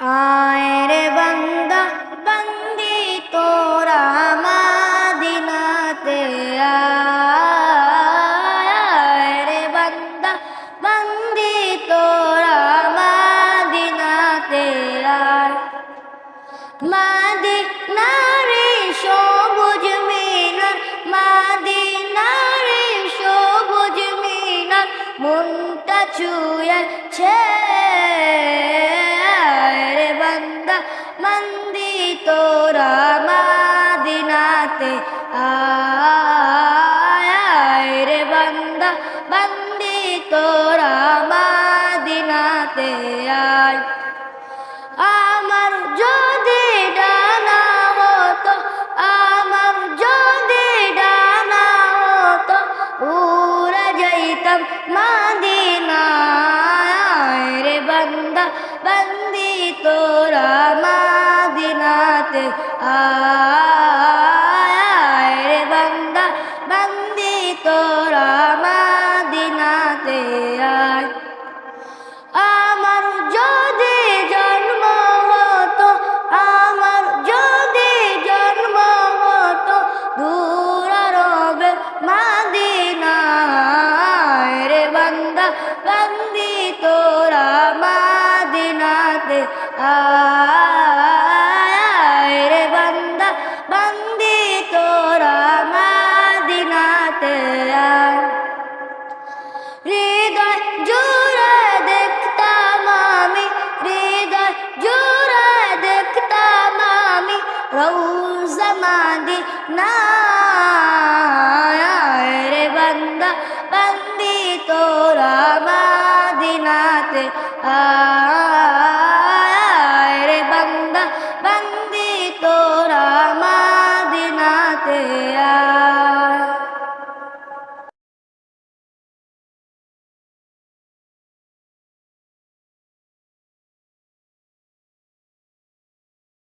আয় রে বান্দা, বন্দি তোরা মাদিনাতে আয় রে বান্দা, বন্দি তোরা মাদিনাতে আয়। মাদিনারে সবুজ মিনার, মাদিনারে সবুজ মিনার, মনটা ছুঁয়েছে তোরা মাদিনাতে আয়। আমার যদি ডানা হতো, আমার যদি ডানা হতো, উড়ে যাইতাম মাদিনায়। রে বান্দা, বন্দি তোরা মাদিনাতে আয়। রে বান্দা, বন্দি তোরা মাদিনাতে হৃদয় জুড়ে দেখতাম আমি, হৃদয় জুড়ে দেখতাম আমি রৌজমাদি না রে বান্দা, বন্দি তোরা মাদিনাতে আয়। বান্দা